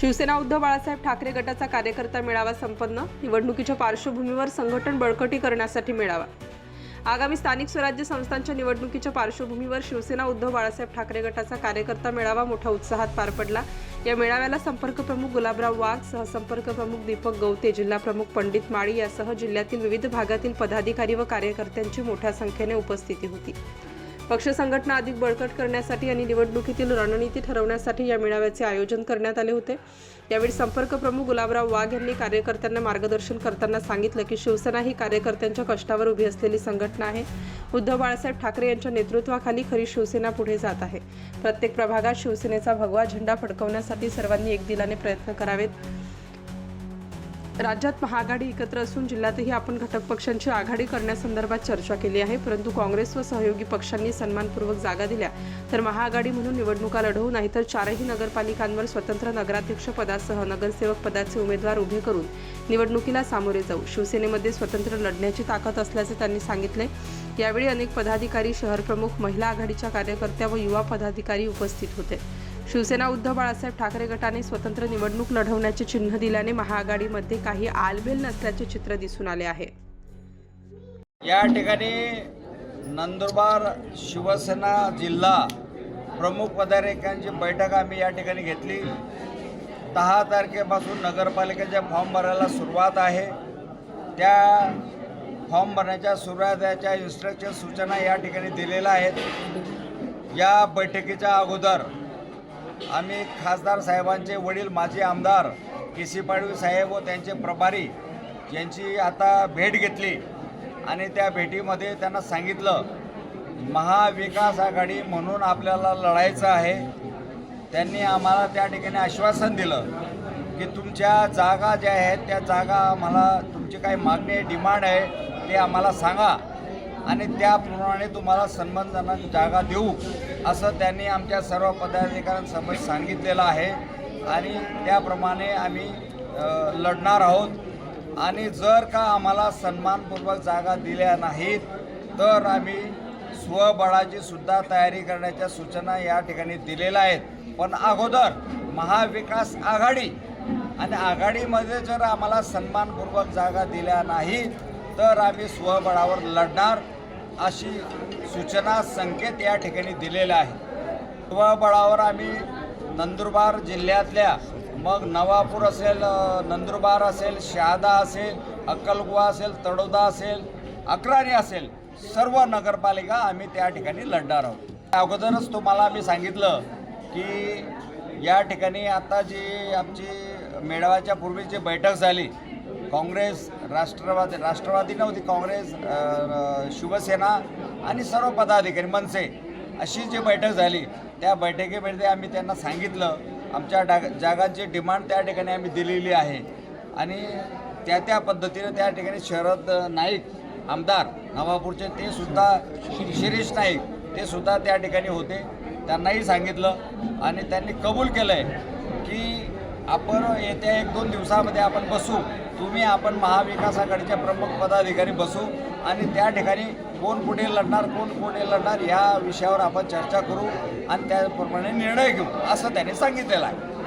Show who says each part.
Speaker 1: शिवसेना उद्धव बाळासाहेब ठाकरे गटाचा कार्यकर्ता मेळावा संपन्न. निवडणुकीच्या पार्श्वभूमीवर संघटन बळकटी करण्यासाठी मेळावा. आगामी स्थानिक स्वराज्य संस्थांच्या निवडणुकीच्या पार्श्वभूमीवर शिवसेना उद्धव बाळासाहेब ठाकरे गटाचा कार्यकर्ता मेळावा मोठ्या उत्साहात पार पडला. या मेळाव्याला संपर्क प्रमुख गुलाबराव वाघ सहसंपर्क प्रमुख दीपक गवते जिल्हा प्रमुख पंडित माळी यासह जिल्ह्यातील विविध भागातील पदाधिकारी व कार्यकर्त्यांची मोठ्या संख्येने उपस्थिती होती. पक्ष संघटना अधिक बळकट करण्यासाठी आणि निवडणुकीतील रणनीती ठरवण्यासाठी या मेळाव्याचे आयोजन करण्यात आले होते. यावेळी संपर्क प्रमुख गुलाबराव वाघ यांनी कार्यकर्त्यांना मार्गदर्शन करताना सांगितलं की शिवसेना ही कार्यकर्त्यांच्या कष्टावर उभी असलेली संघटना आहे. उद्धव बाळासाहेब ठाकरे यांच्या नेतृत्वाखाली खरी शिवसेना पुढे जात आहे. प्रत्येक प्रभागात शिवसेनेचा भगवा झेंडा फडकवण्यासाठी सर्वांनी एक दिलाने प्रयत्न करावेत. राज्यात महाआघाडी एकत्र असून जिल्ह्यातही आपण घटक पक्षांची आघाडी करण्यासंदर्भात चर्चा केली आहे. परंतु काँग्रेस व सहयोगी पक्षांनी सन्मानपूर्वक जागा दिल्या. तर महाआघाडी म्हणून निवडणुका लढवू नाहीतर चारही नगरपालिकांवर स्वतंत्र नगराध्यक्ष पदासह नगरसेवक पदाचे उमेदवार उभे करून निवडणुकीला सामोरे जाऊ. शिवसेनेमध्ये स्वतंत्र लढण्याची ताकद असल्याचे त्यांनी सांगितले. यावेळी अनेक पदाधिकारी शहरप्रमुख महिला आघाडीच्या कार्यकर्त्या व युवा पदाधिकारी उपस्थित होते. शिवसेना उद्धव बाळासाहेब ठाकरे गटाने स्वतंत्र निवडणूक लढवण्याचे चिन्ह दिल्याने महाआघाडीमध्ये काही आलबेल नसल्याचे चित्र दिसून आले आहे.
Speaker 2: या ठिकाणी नंदुरबार शिवसेना जिल्हा प्रमुख पदाधिकाऱ्यांची बैठक आम्ही या ठिकाणी घेतली. दहा तारखेपासून नगरपालिकेच्या फॉर्म भरायला सुरुवात आहे. त्या फॉर्म भरण्याच्या सुरुवातीच्या इन्स्ट्रक्शन सूचना या ठिकाणी दिलेल्या आहेत. या बैठकीच्या अगोदर आम्ही खासदार साहेबांचे वडील माजी आमदार के सी पाडवी साहेब व त्यांचे प्रभारी यांची आता भेट घेतली आणि त्या भेटीमध्ये त्यांना सांगितलं महाविकास आघाडी म्हणून आपल्याला लढायचं आहे. त्यांनी आम्हाला त्या ठिकाणी आश्वासन दिलं की तुमच्या जागा ज्या आहेत त्या जागा आम्हाला तुमची काही मागणी आहे डिमांड आहे ते आम्हाला सांगा आणि त्याप्रमाणे तुम्हाला सन्मानजनक जागा देऊ. असं त्यांनी आमच्या सर्व पदाधिकाऱ्यांसमोर सांगितलेलं आहे. आणि त्याप्रमाणे आम्ही लढणार आहोत. आणि जर का आम्हाला सन्मानपूर्वक जागा दिल्या नाहीत तर आम्ही स्वबळाची सुद्धा तयारी करण्याच्या सूचना या ठिकाणी दिलेल्या आहेत. पण अगोदर महाविकास आघाडी आणि आघाडीमध्ये जर आम्हाला सन्मानपूर्वक जागा दिल्या नाहीत तर आम्ही स्वबळावर लढणार. अशी सूचना संकेत या ठिकाणी दिलेला आहे स्वबळावर आम्ही नंदुरबार जिल्ह्यातल्या मग नवापूर असेल नंदुरबार असेल शहादा असेल अक्कलगुवा असेल तडोदा असेल अक्राणी असेल सर्व नगरपालिका आम्ही त्या ठिकाणी लढणार आहोत. अगोदरच तुम्हाला आम्ही सांगितलं की या ठिकाणी आता जी आमची मेळाव्याच्या पूर्वीची बैठक झाली काँग्रेस राष्ट्रवादी राष्ट्रवादी नव्हती काँग्रेस शिवसेना आणि सर्व पदाधिकारी मनसे अशी जी बैठक झाली त्या बैठकीमध्ये आम्ही त्यांना सांगितलं आमच्या डा जागांची डिमांड त्या ठिकाणी आम्ही दिलेली आहे. आणि त्या त्या पद्धतीने त्या ठिकाणी शरद नाईक आमदार नवापूरचे ते सुद्धा शिरीष नाईक ते सुद्धा त्या ठिकाणी होते. त्यांनाही सांगितलं आणि त्यांनी कबूल केलं आहे आपण येत्या एक दोन दिवसामध्ये आपण बसू. तुम्ही आपण महाविकास आघाडीच्या प्रमुख पदाधिकारी बसू आणि त्या ठिकाणी कोण पुढे लढणार कोण पुढे लढणार ह्या विषयावर आपण चर्चा करू आणि त्याप्रमाणे निर्णय घेऊ असं त्यांनी सांगितलेलं आहे.